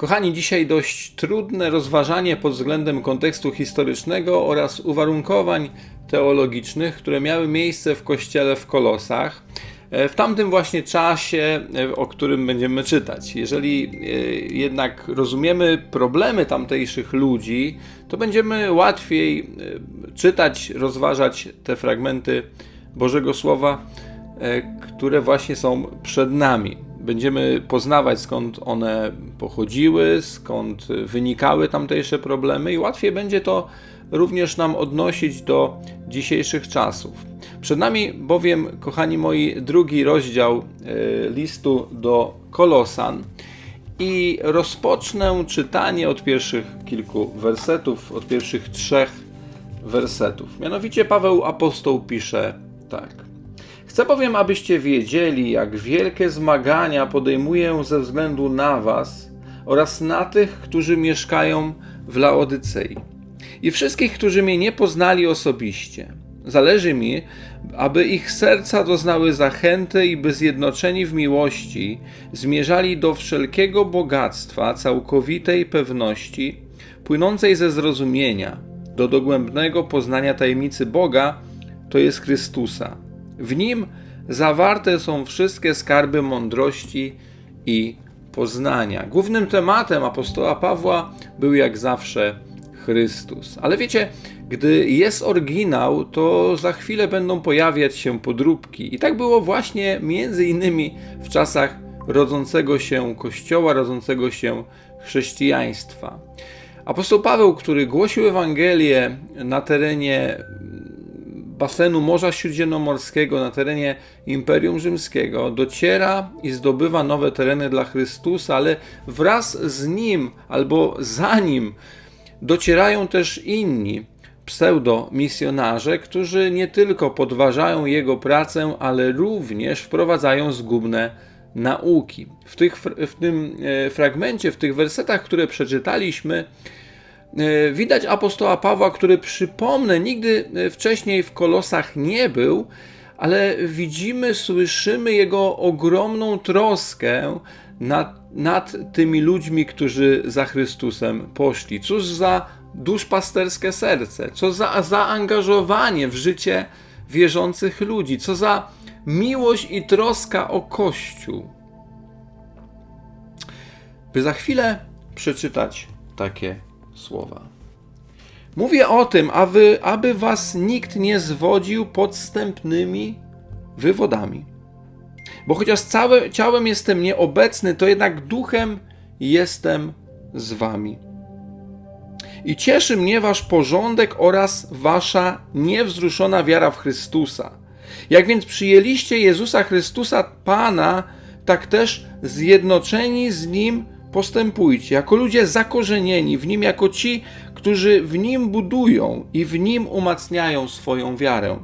Kochani, dzisiaj dość trudne rozważanie pod względem kontekstu historycznego oraz uwarunkowań teologicznych, które miały miejsce w kościele w Kolosach e, w tamtym właśnie czasie, e, o którym będziemy czytać. Jeżeli e, jednak rozumiemy problemy tamtejszych ludzi, to będziemy łatwiej czytać, rozważać te fragmenty Bożego Słowa, które właśnie są przed nami będziemy poznawać skąd one pochodziły, skąd wynikały tamtejsze problemy i łatwiej będzie to również nam odnosić do dzisiejszych czasów. Przed nami bowiem, kochani moi, drugi rozdział e, listu do Kolosan i rozpocznę czytanie od pierwszych kilku wersetów, od pierwszych trzech wersetów. Mianowicie Paweł apostoł pisze tak. Chcę bowiem, abyście wiedzieli, jak wielkie zmagania podejmuję ze względu na Was oraz na tych, którzy mieszkają w Laodycei i wszystkich, którzy mnie nie poznali osobiście. Zależy mi, aby ich serca doznały zachęty i by zjednoczeni w miłości zmierzali do wszelkiego bogactwa, całkowitej pewności, płynącej ze zrozumienia, do dogłębnego poznania tajemnicy Boga, to jest Chrystusa w nim zawarte są wszystkie skarby mądrości i poznania. Głównym tematem apostoła Pawła był jak zawsze Chrystus. Ale wiecie, gdy jest oryginał, to za chwilę będą pojawiać się podróbki. I tak było właśnie między innymi w czasach rodzącego się Kościoła, rodzącego się chrześcijaństwa. Apostoł Paweł, który głosił Ewangelię na terenie basenu Morza Śródziemnomorskiego na terenie Imperium Rzymskiego, dociera i zdobywa nowe tereny dla Chrystusa, ale wraz z nim albo za nim docierają też inni pseudo-misjonarze, którzy nie tylko podważają jego pracę, ale również wprowadzają zgubne nauki. W, tych, w tym e, fragmencie, w tych wersetach, które przeczytaliśmy, widać apostoła Pawła, który przypomnę, nigdy e, wcześniej w Kolosach nie był, ale widzimy, słyszymy jego ogromną troskę nad, nad tymi ludźmi, którzy za Chrystusem poszli. Cóż za duszpasterskie serce, co za zaangażowanie w życie wierzących ludzi, co za miłość i troska o Kościół. By za chwilę przeczytać takie słowa. Mówię o tym, aby, aby was nikt nie zwodził podstępnymi wywodami. Bo chociaż całe, ciałem jestem nieobecny, to jednak duchem jestem z wami. I cieszy mnie wasz porządek oraz wasza niewzruszona wiara w Chrystusa. Jak więc przyjęliście Jezusa Chrystusa Pana, tak też zjednoczeni z Nim postępujcie jako ludzie zakorzenieni w nim, jako ci, którzy w nim budują i w nim umacniają swoją wiarę.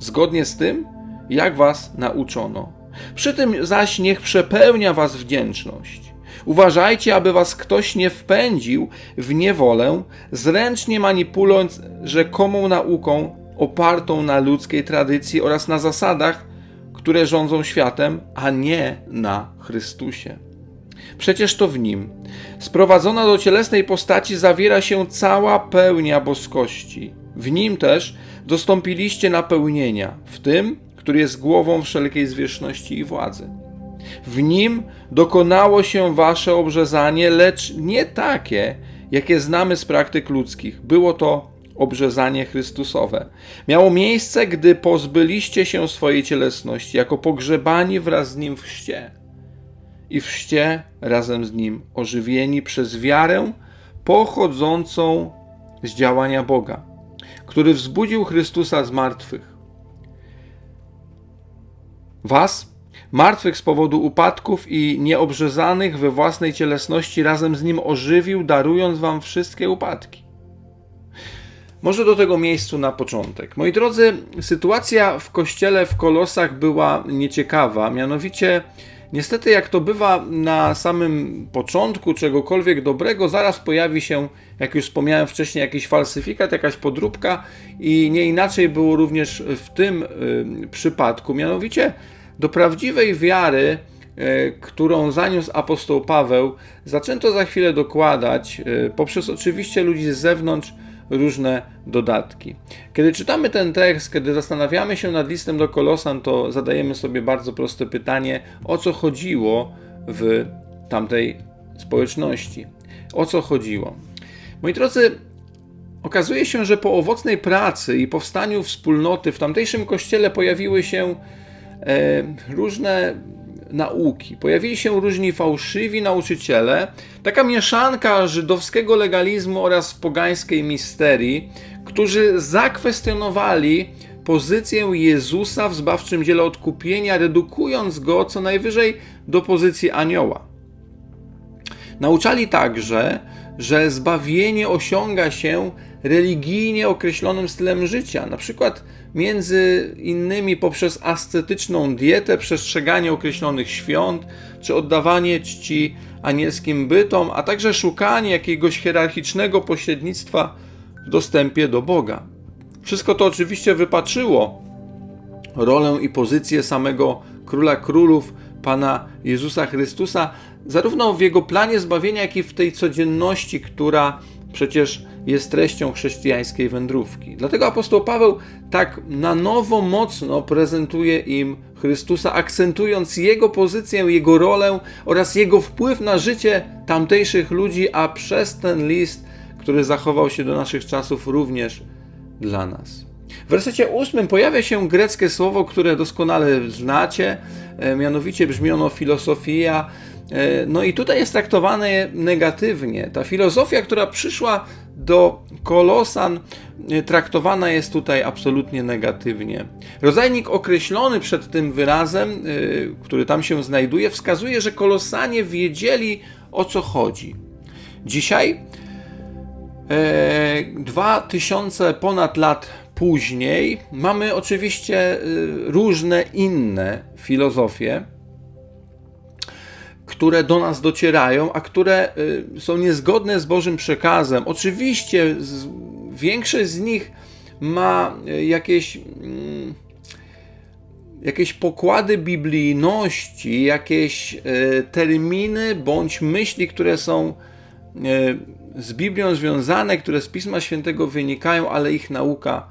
Zgodnie z tym, jak was nauczono. Przy tym zaś niech przepełnia was wdzięczność. Uważajcie, aby was ktoś nie wpędził w niewolę, zręcznie manipulując rzekomą nauką opartą na ludzkiej tradycji oraz na zasadach, które rządzą światem, a nie na Chrystusie. Przecież to w nim, sprowadzona do cielesnej postaci, zawiera się cała pełnia boskości. W nim też dostąpiliście napełnienia, w tym, który jest głową wszelkiej zwierzchności i władzy. W nim dokonało się wasze obrzezanie, lecz nie takie, jakie znamy z praktyk ludzkich. Było to obrzezanie Chrystusowe. Miało miejsce, gdy pozbyliście się swojej cielesności, jako pogrzebani wraz z nim w chście i wście razem z nim ożywieni przez wiarę pochodzącą z działania Boga, który wzbudził Chrystusa z martwych. Was, martwych z powodu upadków i nieobrzezanych we własnej cielesności, razem z nim ożywił, darując wam wszystkie upadki. Może do tego miejscu na początek. Moi drodzy, sytuacja w kościele w Kolosach była nieciekawa, mianowicie Niestety, jak to bywa na samym początku czegokolwiek dobrego, zaraz pojawi się, jak już wspomniałem wcześniej, jakiś falsyfikat, jakaś podróbka, i nie inaczej było również w tym y, przypadku. Mianowicie, do prawdziwej wiary, e, którą zaniósł apostoł Paweł, zaczęto za chwilę dokładać, e, poprzez oczywiście ludzi z zewnątrz, różne dodatki. Kiedy czytamy ten tekst, kiedy zastanawiamy się nad listem do Kolosan, to zadajemy sobie bardzo proste pytanie, o co chodziło w tamtej społeczności. O co chodziło? Moi drodzy, okazuje się, że po owocnej pracy i powstaniu wspólnoty w tamtejszym kościele pojawiły się e, różne nauki. Pojawili się różni fałszywi nauczyciele, taka mieszanka żydowskiego legalizmu oraz pogańskiej misterii, którzy zakwestionowali pozycję Jezusa w zbawczym dziele odkupienia, redukując go co najwyżej do pozycji anioła. Nauczali także, że zbawienie osiąga się religijnie określonym stylem życia, na przykład między innymi poprzez ascetyczną dietę, przestrzeganie określonych świąt, czy oddawanie czci anielskim bytom, a także szukanie jakiegoś hierarchicznego pośrednictwa w dostępie do Boga. Wszystko to oczywiście wypaczyło rolę i pozycję samego Króla Królów, Pana Jezusa Chrystusa, zarówno w jego planie zbawienia, jak i w tej codzienności, która przecież jest treścią chrześcijańskiej wędrówki. Dlatego apostoł Paweł tak na nowo mocno prezentuje im Chrystusa, akcentując jego pozycję, jego rolę oraz jego wpływ na życie tamtejszych ludzi, a przez ten list, który zachował się do naszych czasów również dla nas. W wersecie ósmym pojawia się greckie słowo, które doskonale znacie, e, mianowicie brzmi ono filozofia. E, no i tutaj jest traktowane negatywnie. Ta filozofia, która przyszła do Kolosan, e, traktowana jest tutaj absolutnie negatywnie. Rodzajnik określony przed tym wyrazem, który tam się znajduje, wskazuje, że Kolosanie wiedzieli o co chodzi. Dzisiaj, dwa tysiące ponad lat Później mamy oczywiście różne inne filozofie, które do nas docierają, a które y, są niezgodne z Bożym przekazem. Oczywiście większość z nich ma y, jakieś, mm, jakieś pokłady biblijności, jakieś terminy bądź myśli, które są z Biblią związane, które z Pisma Świętego wynikają, ale ich nauka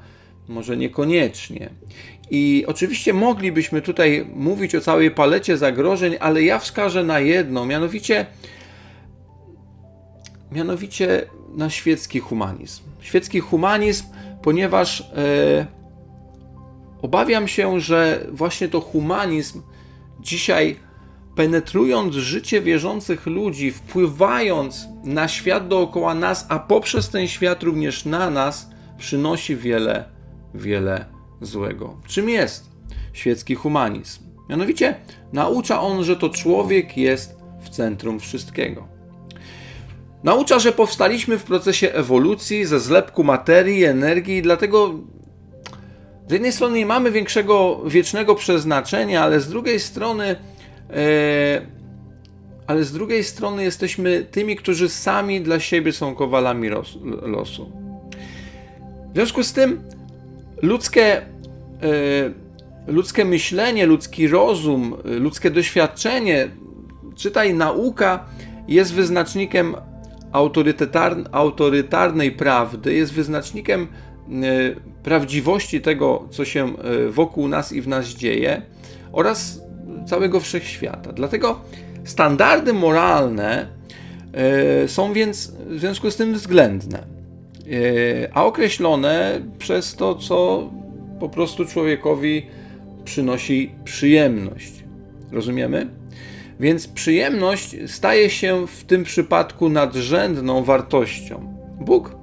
może niekoniecznie. I oczywiście moglibyśmy tutaj mówić o całej palecie zagrożeń, ale ja wskażę na jedno, mianowicie mianowicie na świecki humanizm. Świecki humanizm, ponieważ e, obawiam się, że właśnie to humanizm dzisiaj penetrując życie wierzących ludzi, wpływając na świat dookoła nas, a poprzez ten świat również na nas, przynosi wiele wiele złego. Czym jest świecki humanizm? Mianowicie naucza on, że to człowiek jest w centrum wszystkiego. Naucza, że powstaliśmy w procesie ewolucji ze zlepku materii, energii, dlatego z jednej strony nie mamy większego wiecznego przeznaczenia, ale z drugiej strony e, ale z drugiej strony jesteśmy tymi, którzy sami dla siebie są kowalami losu. W związku z tym ludzkie, e, ludzkie myślenie, ludzki rozum, ludzkie doświadczenie, czytaj nauka, jest wyznacznikiem autorytarnej prawdy, jest wyznacznikiem e, prawdziwości tego, co się e, wokół nas i w nas dzieje oraz całego wszechświata. Dlatego standardy moralne są więc w związku z tym względne. E, a określone przez to, co po prostu człowiekowi przynosi przyjemność. Rozumiemy? Więc przyjemność staje się w tym przypadku nadrzędną wartością. Bóg,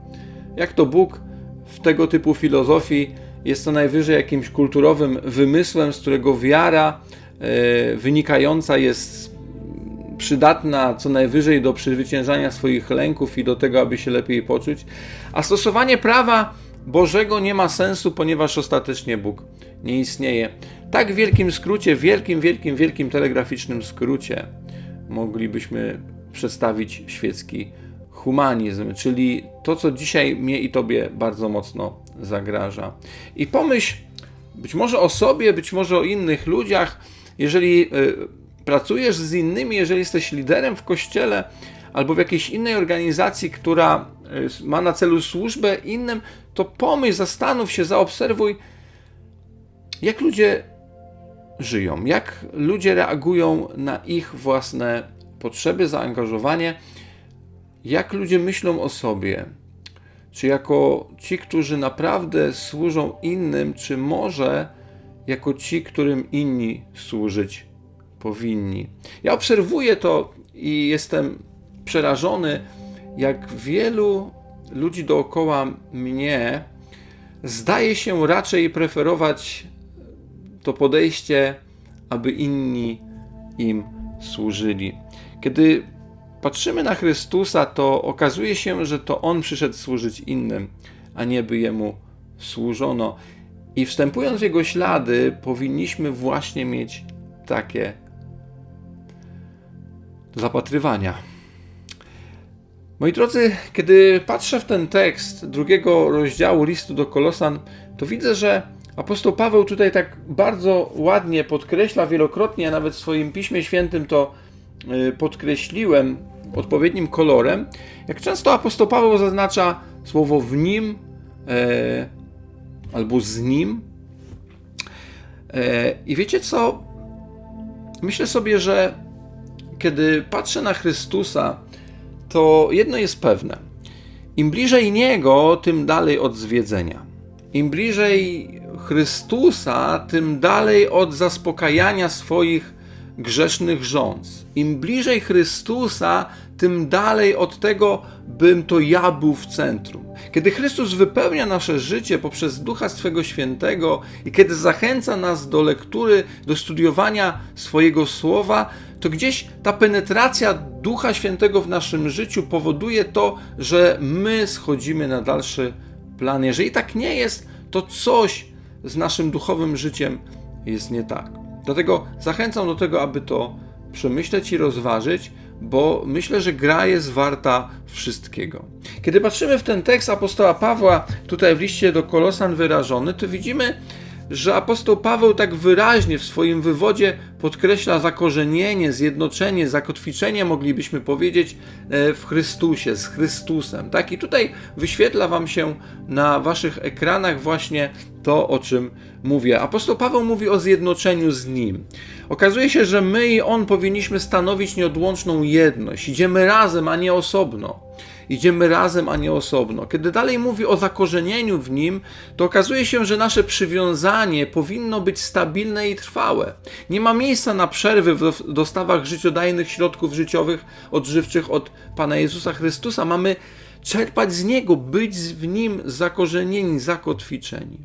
jak to Bóg w tego typu filozofii, jest to najwyżej jakimś kulturowym wymysłem, z którego wiara e, wynikająca jest przydatna co najwyżej do przezwyciężania swoich lęków i do tego, aby się lepiej poczuć. A stosowanie prawa Bożego nie ma sensu, ponieważ ostatecznie Bóg nie istnieje. Tak w wielkim skrócie, wielkim, wielkim, wielkim telegraficznym skrócie moglibyśmy przedstawić świecki humanizm, czyli to, co dzisiaj mnie i Tobie bardzo mocno zagraża. I pomyśl być może o sobie, być może o innych ludziach, jeżeli y, pracujesz z innymi, jeżeli jesteś liderem w kościele albo w jakiejś innej organizacji, która y, ma na celu służbę innym, to pomyśl, zastanów się, zaobserwuj, jak ludzie żyją, jak ludzie reagują na ich własne potrzeby, zaangażowanie, jak ludzie myślą o sobie. Czy jako ci, którzy naprawdę służą innym, czy może jako ci, którym inni służyć powinni. Ja obserwuję to i jestem przerażony, jak wielu ludzi dookoła mnie zdaje się raczej preferować to podejście, aby inni im służyli. Kiedy patrzymy na Chrystusa, to okazuje się, że to On przyszedł służyć innym, a nie by Jemu służono. I wstępując w Jego ślady, powinniśmy właśnie mieć takie zapatrywania. Moi drodzy, kiedy patrzę w ten tekst drugiego rozdziału listu do Kolosan, to widzę, że apostoł Paweł tutaj tak bardzo ładnie podkreśla wielokrotnie, a nawet w swoim piśmie świętym to y, podkreśliłem odpowiednim kolorem, jak często apostoł Paweł zaznacza słowo w nim e, albo z nim. E, I wiecie co? Myślę sobie, że kiedy patrzę na Chrystusa, to jedno jest pewne. Im bliżej Niego, tym dalej od zwiedzenia. Im bliżej Chrystusa, tym dalej od zaspokajania swoich grzesznych rządz. Im bliżej Chrystusa, tym dalej od tego, bym to ja był w centrum. Kiedy Chrystus wypełnia nasze życie poprzez Ducha Swego Świętego i kiedy zachęca nas do lektury, do studiowania swojego słowa, to gdzieś ta penetracja Ducha Świętego w naszym życiu powoduje to, że my schodzimy na dalszy plan. Jeżeli tak nie jest, to coś z naszym duchowym życiem jest nie tak. Dlatego zachęcam do tego, aby to przemyśleć i rozważyć, bo myślę, że gra jest warta wszystkiego. Kiedy patrzymy w ten tekst apostoła Pawła, tutaj w liście do Kolosan wyrażony, to widzimy, że apostoł Paweł tak wyraźnie w swoim wywodzie podkreśla zakorzenienie, zjednoczenie, zakotwiczenie, moglibyśmy powiedzieć, e, w Chrystusie, z Chrystusem. Tak? I tutaj wyświetla Wam się na Waszych ekranach właśnie to, o czym mówię. Apostoł Paweł mówi o zjednoczeniu z Nim. Okazuje się, że my i On powinniśmy stanowić nieodłączną jedność. Idziemy razem, a nie osobno. Idziemy razem, a nie osobno. Kiedy dalej mówi o zakorzenieniu w nim, to okazuje się, że nasze przywiązanie powinno być stabilne i trwałe. Nie ma miejsca na przerwy w dostawach życiodajnych środków życiowych, odżywczych od Pana Jezusa Chrystusa. Mamy czerpać z Niego, być w Nim zakorzenieni, zakotwiczeni.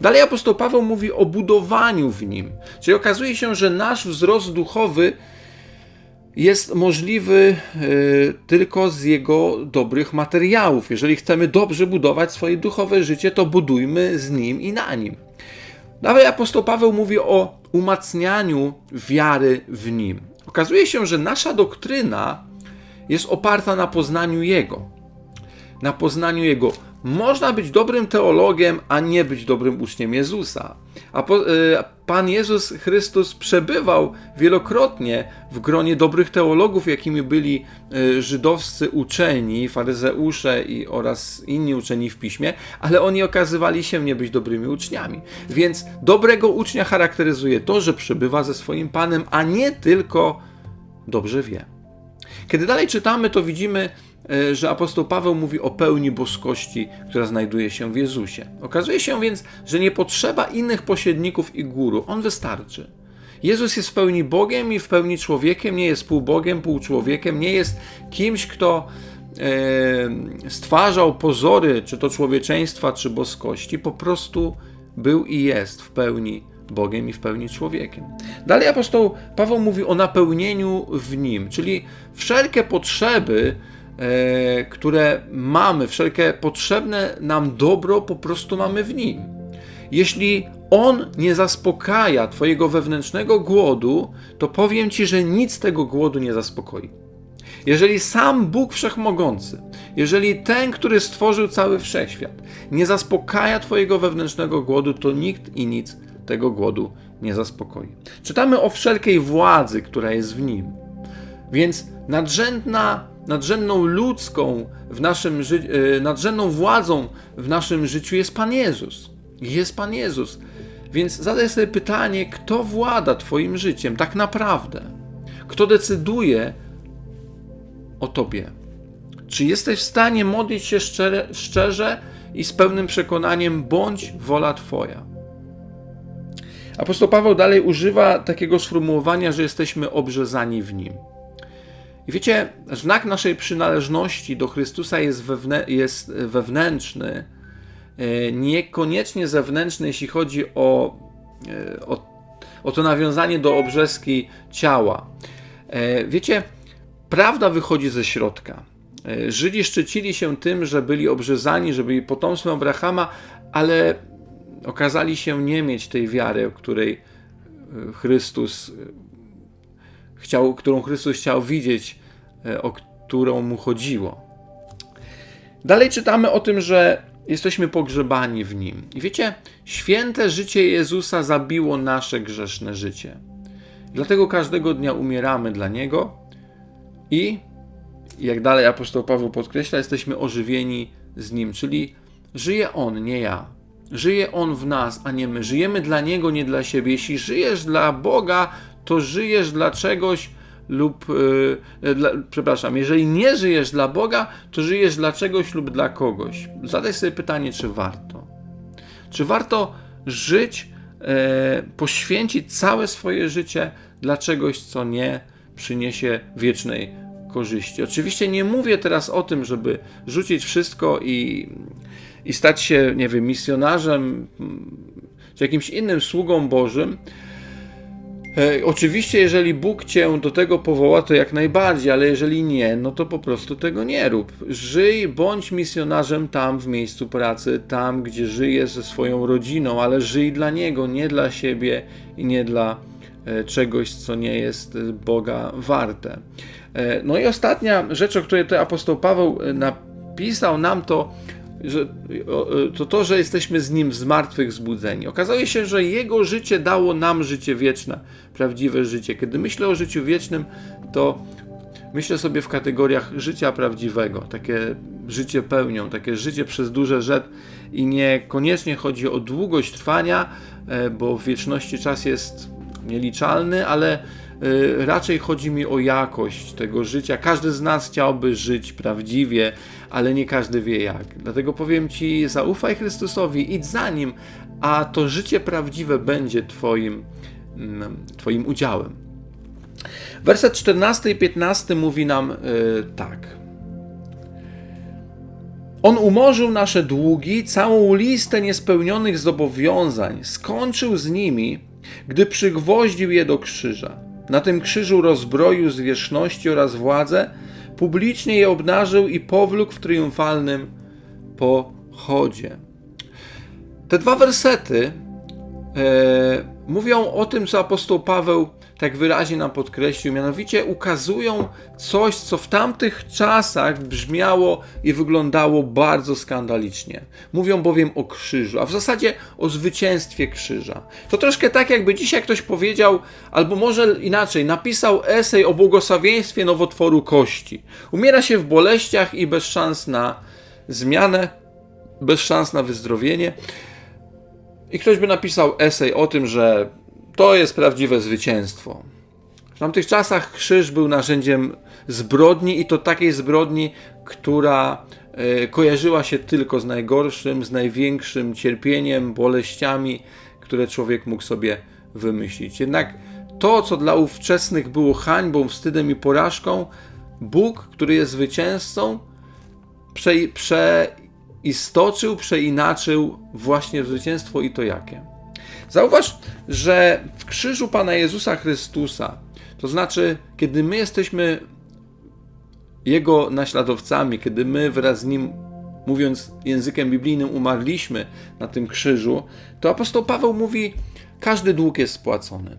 Dalej apostoł Paweł mówi o budowaniu w Nim. Czyli okazuje się, że nasz wzrost duchowy jest możliwy y, tylko z jego dobrych materiałów. Jeżeli chcemy dobrze budować swoje duchowe życie, to budujmy z nim i na nim. Dalej apostoł Paweł mówi o umacnianiu wiary w nim. Okazuje się, że nasza doktryna jest oparta na poznaniu Jego. Na poznaniu Jego. Można być dobrym teologiem, a nie być dobrym uczniem Jezusa. Y, Pan Jezus Chrystus przebywał wielokrotnie w gronie dobrych teologów, jakimi byli y, żydowscy uczeni, faryzeusze i, oraz inni uczeni w piśmie, ale oni okazywali się nie być dobrymi uczniami. Więc dobrego ucznia charakteryzuje to, że przebywa ze swoim Panem, a nie tylko dobrze wie. Kiedy dalej czytamy, to widzimy, E, że apostoł Paweł mówi o pełni boskości, która znajduje się w Jezusie. Okazuje się więc, że nie potrzeba innych pośredników i guru, on wystarczy. Jezus jest w pełni Bogiem i w pełni człowiekiem, nie jest pół Bogiem, pół człowiekiem, nie jest kimś, kto e, stwarzał pozory, czy to człowieczeństwa, czy boskości, po prostu był i jest w pełni Bogiem i w pełni człowiekiem. Dalej apostoł Paweł mówi o napełnieniu w nim, czyli wszelkie potrzeby, E, które mamy, wszelkie potrzebne nam dobro po prostu mamy w Nim. Jeśli On nie zaspokaja Twojego wewnętrznego głodu, to powiem Ci, że nic tego głodu nie zaspokoi. Jeżeli sam Bóg Wszechmogący, jeżeli ten, który stworzył cały wszechświat, nie zaspokaja Twojego wewnętrznego głodu, to nikt i nic tego głodu nie zaspokoi. Czytamy o wszelkiej władzy, która jest w nim. Więc nadrzędna, nadrzędną ludzką w naszym ży- e, nadrzędną władzą w naszym życiu jest Pan Jezus. Jest Pan Jezus. Więc zadaj sobie pytanie, kto włada Twoim życiem tak naprawdę? Kto decyduje o Tobie? Czy jesteś w stanie modlić się szczerze, szczerze i z pełnym przekonaniem, bądź wola Twoja? Apostoł Paweł dalej używa takiego sformułowania, że jesteśmy obrzezani w nim. I wiecie, znak naszej przynależności do Chrystusa jest, wewnę jest wewnętrzny, e, niekoniecznie zewnętrzny, jeśli chodzi o, e, o, o to nawiązanie do obrzeski ciała. E, wiecie, prawda wychodzi ze środka. Żydzi szczycili się tym, że byli obrzezani, że byli potomstwem Abrahama, ale okazali się nie mieć tej wiary, o której Chrystus chciał, którą Chrystus chciał widzieć, o którą mu chodziło. Dalej czytamy o tym, że jesteśmy pogrzebani w nim. I wiecie, święte życie Jezusa zabiło nasze grzeszne życie. Dlatego każdego dnia umieramy dla Niego i, jak dalej apostoł Paweł podkreśla, jesteśmy ożywieni z Nim, czyli żyje On, nie ja. Żyje On w nas, a nie my. Żyjemy dla Niego, nie dla siebie. Jeśli żyjesz dla Boga, to żyjesz dla czegoś lub, yy, dla, przepraszam, jeżeli nie żyjesz dla Boga, to żyjesz dla czegoś lub dla kogoś. Zadaj sobie pytanie, czy warto. Czy warto żyć, yy, poświęcić całe swoje życie dla czegoś, co nie przyniesie wiecznej korzyści. Oczywiście nie mówię teraz o tym, żeby rzucić wszystko i, i stać się, nie wiem, misjonarzem czy jakimś innym sługą Bożym. E, oczywiście, jeżeli Bóg cię do tego powoła, to jak najbardziej, ale jeżeli nie, no to po prostu tego nie rób. Żyj, bądź misjonarzem tam w miejscu pracy, tam gdzie żyjesz ze swoją rodziną, ale żyj dla Niego, nie dla siebie i nie dla e, czegoś, co nie jest Boga warte. E, no i ostatnia rzecz, o której tutaj apostoł Paweł napisał nam, to że, to to, że jesteśmy z Nim z martwych zbudzeni. Okazało się, że Jego życie dało nam życie wieczne, prawdziwe życie. Kiedy myślę o życiu wiecznym, to myślę sobie w kategoriach życia prawdziwego, takie życie pełnią, takie życie przez duże rzet i niekoniecznie chodzi o długość trwania, bo w wieczności czas jest nieliczalny, ale raczej chodzi mi o jakość tego życia. Każdy z nas chciałby żyć prawdziwie, ale nie każdy wie jak. Dlatego powiem Ci, zaufaj Chrystusowi, idź za Nim, a to życie prawdziwe będzie Twoim, twoim udziałem. Werset 14 i 15 mówi nam yy, tak. On umorzył nasze długi, całą listę niespełnionych zobowiązań, skończył z nimi, gdy przygwoździł je do krzyża. Na tym krzyżu rozbroił zwierzchności oraz władzę, publicznie je obnażył i powlókł w triumfalnym pochodzie. Te dwa wersety e, mówią o tym, co apostoł Paweł tak wyraźnie nam podkreślił, mianowicie ukazują coś, co w tamtych czasach brzmiało i wyglądało bardzo skandalicznie. Mówią bowiem o krzyżu, a w zasadzie o zwycięstwie krzyża. To troszkę tak, jakby dzisiaj ktoś powiedział, albo może inaczej, napisał esej o błogosławieństwie nowotworu kości. Umiera się w boleściach i bez szans na zmianę, bez szans na wyzdrowienie. I ktoś by napisał esej o tym, że to jest prawdziwe zwycięstwo. W tamtych czasach krzyż był narzędziem zbrodni i to takiej zbrodni, która e, kojarzyła się tylko z najgorszym, z największym cierpieniem, boleściami, które człowiek mógł sobie wymyślić. Jednak to, co dla ówczesnych było hańbą, wstydem i porażką, Bóg, który jest zwycięzcą, prze, przeistoczył, przeinaczył właśnie zwycięstwo i to jakie. Zauważ, że w krzyżu Pana Jezusa Chrystusa, to znaczy, kiedy my jesteśmy Jego naśladowcami, kiedy my wraz z Nim, mówiąc językiem biblijnym, umarliśmy na tym krzyżu, to apostoł Paweł mówi, każdy dług jest spłacony.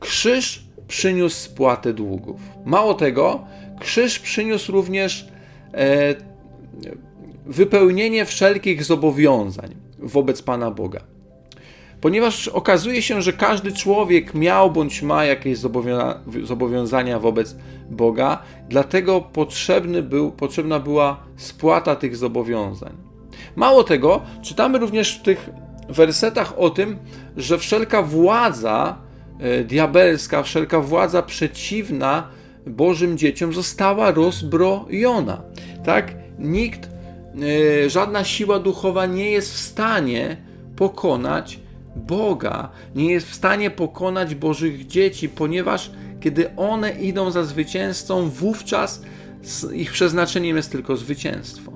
Krzyż przyniósł spłatę długów. Mało tego, krzyż przyniósł również e, wypełnienie wszelkich zobowiązań wobec Pana Boga. Ponieważ okazuje się, że każdy człowiek miał bądź ma jakieś zobowiąza- zobowiązania wobec Boga, dlatego potrzebny był, potrzebna była spłata tych zobowiązań. Mało tego, czytamy również w tych wersetach o tym, że wszelka władza e, diabelska, wszelka władza przeciwna Bożym dzieciom została rozbrojona. Tak? Nikt, e, żadna siła duchowa nie jest w stanie pokonać Boga, nie jest w stanie pokonać Bożych dzieci, ponieważ kiedy one idą za zwycięzcą, wówczas ich przeznaczeniem jest tylko zwycięstwo.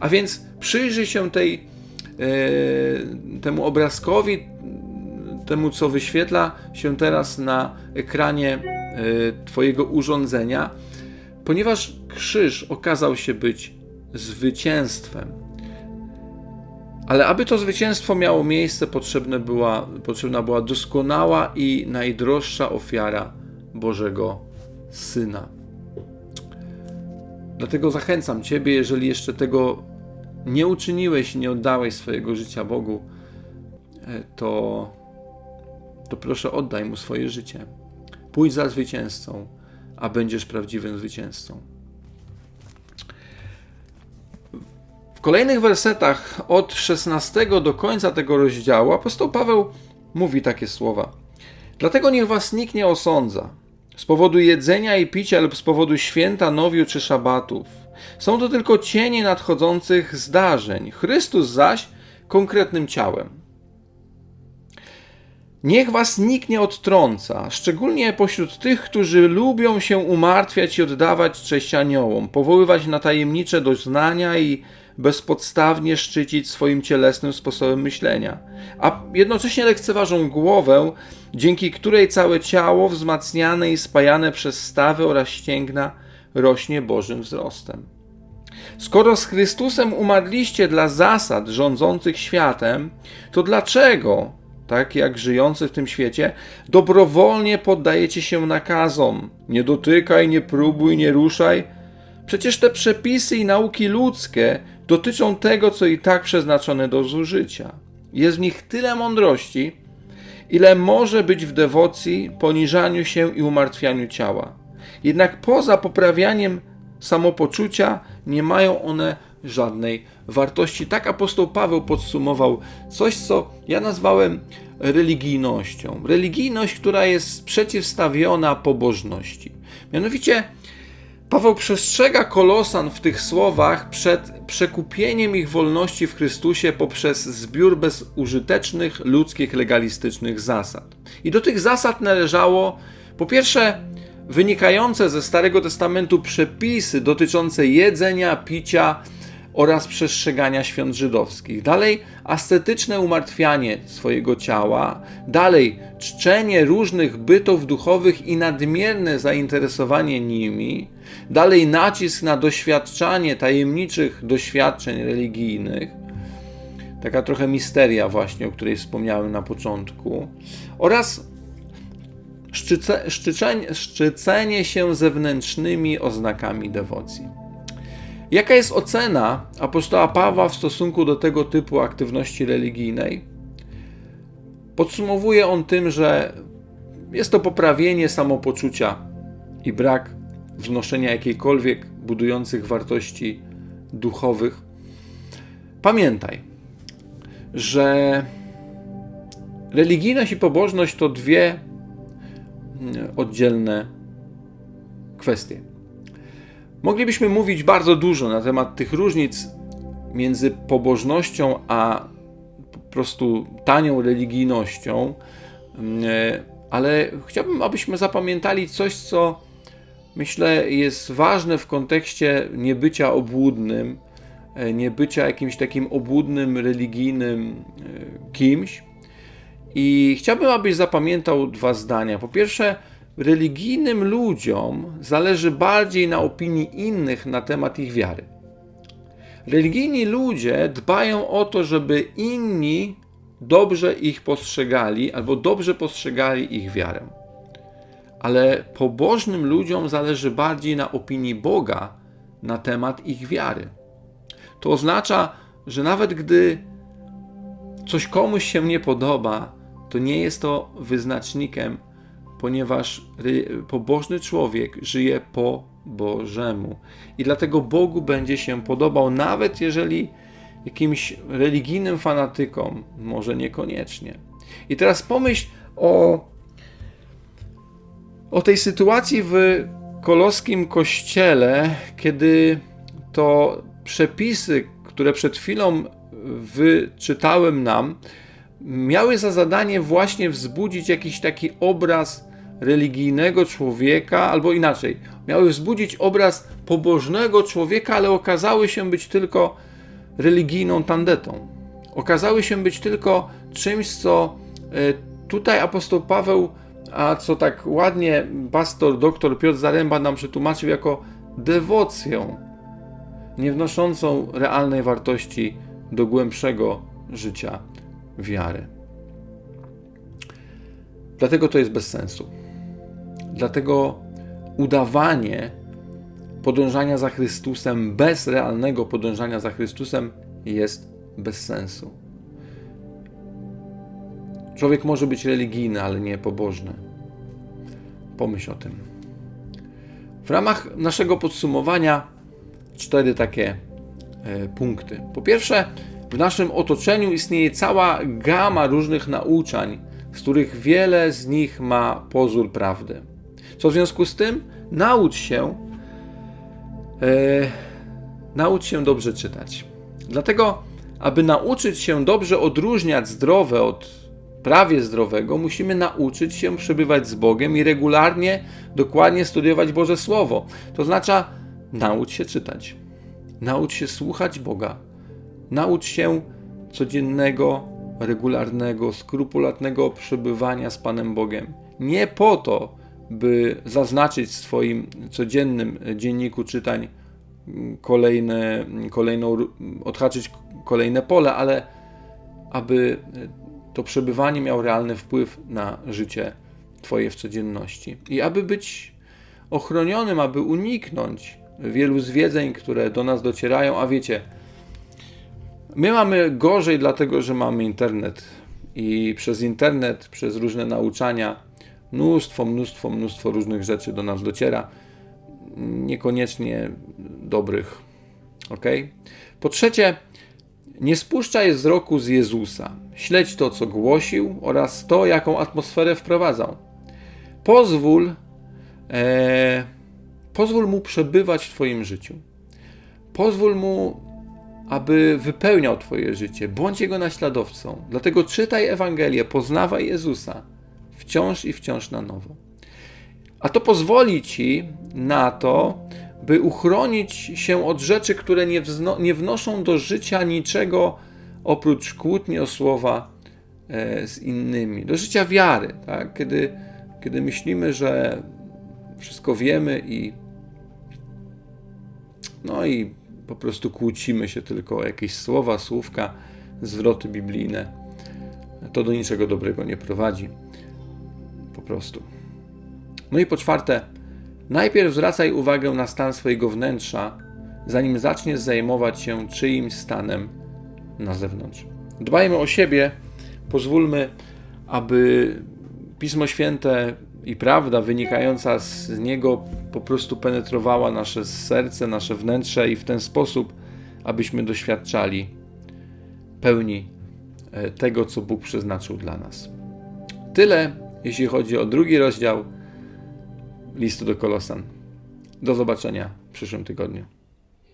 A więc przyjrzyj się tej, e, temu obrazkowi, temu co wyświetla się teraz na ekranie e, Twojego urządzenia, ponieważ krzyż okazał się być zwycięstwem. Ale aby to zwycięstwo miało miejsce, potrzebna była, potrzebna była doskonała i najdroższa ofiara Bożego Syna. Dlatego zachęcam Ciebie, jeżeli jeszcze tego nie uczyniłeś, nie oddałeś swojego życia Bogu, e, to, to proszę oddaj Mu swoje życie. Pójdź za zwycięzcą, a będziesz prawdziwym zwycięzcą. Kolejnych wersetach od 16 do końca tego rozdziału apostoł Paweł mówi takie słowa. Dlatego niech was nikt nie osądza z powodu jedzenia i picia lub z powodu święta, nowiu czy szabatów. Są to tylko cienie nadchodzących zdarzeń. Chrystus zaś konkretnym ciałem. Niech was nikt nie odtrąca, szczególnie pośród tych, którzy lubią się umartwiać i oddawać cześć aniołom, powoływać na tajemnicze doznania i bezpodstawnie szczycić swoim cielesnym sposobem myślenia, a jednocześnie lekceważą głowę, dzięki której całe ciało wzmacniane i spajane przez stawy oraz ścięgna rośnie Bożym wzrostem. Skoro z Chrystusem umarliście dla zasad rządzących światem, to dlaczego, tak jak żyjący w tym świecie, dobrowolnie poddajecie się nakazom? Nie dotykaj, nie próbuj, nie ruszaj. Przecież te przepisy i nauki ludzkie dotyczą tego, co i tak przeznaczone do zużycia. Jest w nich tyle mądrości, ile może być w dewocji, poniżaniu się i umartwianiu ciała. Jednak poza poprawianiem samopoczucia nie mają one żadnej wartości. Tak apostoł Paweł podsumował coś, co ja nazwałem religijnością. Religijność, która jest przeciwstawiona pobożności. Mianowicie Paweł przestrzega kolosan w tych słowach przed przekupieniem ich wolności w Chrystusie poprzez zbiór bezużytecznych, ludzkich, legalistycznych zasad. I do tych zasad należało, po pierwsze, wynikające ze Starego Testamentu przepisy dotyczące jedzenia, picia oraz przestrzegania świąt żydowskich. Dalej, ascetyczne umartwianie swojego ciała. Dalej, czczenie różnych bytów duchowych i nadmierne zainteresowanie nimi. Dalej, nacisk na doświadczanie tajemniczych doświadczeń religijnych. Taka trochę misteria, właśnie, o której wspomniałem na początku. Oraz szczyce, szczycenie, szczycenie się zewnętrznymi oznakami dewocji. Jaka jest ocena apostoła Pawła w stosunku do tego typu aktywności religijnej? Podsumowuje on tym, że jest to poprawienie samopoczucia i brak wznoszenia jakiejkolwiek budujących wartości duchowych. Pamiętaj, że religijność i pobożność to dwie oddzielne kwestie. Moglibyśmy mówić bardzo dużo na temat tych różnic między pobożnością a po prostu tanią religijnością, ale chciałbym, abyśmy zapamiętali coś, co myślę jest ważne w kontekście niebycia obłudnym, niebycia jakimś takim obłudnym, religijnym kimś. I chciałbym, abyś zapamiętał dwa zdania. Po pierwsze, religijnym ludziom zależy bardziej na opinii innych na temat ich wiary. Religijni ludzie dbają o to, żeby inni dobrze ich postrzegali albo dobrze postrzegali ich wiarę. Ale pobożnym ludziom zależy bardziej na opinii Boga na temat ich wiary. To oznacza, że nawet gdy coś komuś się nie podoba, to nie jest to wyznacznikiem, ponieważ pobożny człowiek żyje po Bożemu. I dlatego Bogu będzie się podobał, nawet jeżeli jakimś religijnym fanatykom, może niekoniecznie. I teraz pomyśl o, o tej sytuacji w koloskim kościele, kiedy to przepisy, które przed chwilą wyczytałem nam, miały za zadanie właśnie wzbudzić jakiś taki obraz religijnego człowieka, albo inaczej, miały wzbudzić obraz pobożnego człowieka, ale okazały się być tylko religijną tandetą. Okazały się być tylko czymś, co e, tutaj apostoł Paweł, a co tak ładnie pastor doktor Piotr Zaręba nam przetłumaczył jako dewocją, nie wnoszącą realnej wartości do głębszego życia wiary. Dlatego to jest bez sensu. Dlatego udawanie podążania za Chrystusem bez realnego podążania za Chrystusem jest bez sensu. Człowiek może być religijny, ale nie pobożny. Pomyśl o tym. W ramach naszego podsumowania cztery takie e, punkty. Po pierwsze, w naszym otoczeniu istnieje cała gama różnych nauczań, z których wiele z nich ma pozór prawdy. Co w związku z tym? Naucz się, e, naucz się dobrze czytać. Dlatego, aby nauczyć się dobrze odróżniać zdrowe od prawie zdrowego, musimy nauczyć się przebywać z Bogiem i regularnie, dokładnie studiować Boże Słowo. To znaczy, naucz się czytać, naucz się słuchać Boga, naucz się codziennego, regularnego, skrupulatnego przebywania z Panem Bogiem. Nie po to, by zaznaczyć w swoim codziennym dzienniku czytań kolejne, kolejną, odhaczyć kolejne pole, ale aby to przebywanie miało realny wpływ na życie Twoje w codzienności. I aby być ochronionym, aby uniknąć wielu zwiedzeń, które do nas docierają, a wiecie, my mamy gorzej, dlatego że mamy internet. I przez internet, przez różne nauczania, mnóstwo, mnóstwo, mnóstwo różnych rzeczy do nas dociera, niekoniecznie dobrych. Ok? Po trzecie, nie spuszczaj wzroku z Jezusa. Śledź to, co głosił oraz to, jaką atmosferę wprowadzał. Pozwól, e, pozwól mu przebywać w Twoim życiu. Pozwól mu, aby wypełniał Twoje życie. Bądź jego naśladowcą. Dlatego czytaj Ewangelię, poznawaj Jezusa wciąż i wciąż na nowo. A to pozwoli Ci na to, by uchronić się od rzeczy, które nie, nie wnoszą do życia niczego oprócz kłótni o słowa e, z innymi, do życia wiary, tak? kiedy, kiedy myślimy, że wszystko wiemy i no i po prostu kłócimy się tylko o jakieś słowa, słówka, zwroty biblijne, to do niczego dobrego nie prowadzi. Prostu. No i po czwarte, Najpierw zwracaj uwagę na stan swojego wnętrza, zanim zaczniesz zajmować się czyimś stanem na zewnątrz. Dbajmy o siebie, pozwólmy, aby Pismo Święte i prawda wynikająca z niego po prostu penetrowała nasze serce, nasze wnętrze i w ten sposób, abyśmy doświadczali pełni e, tego, co Bóg przeznaczył dla nas. Tyle, jeśli chodzi o drugi rozdział listu do Kolosan. Do zobaczenia w przyszłym tygodniu.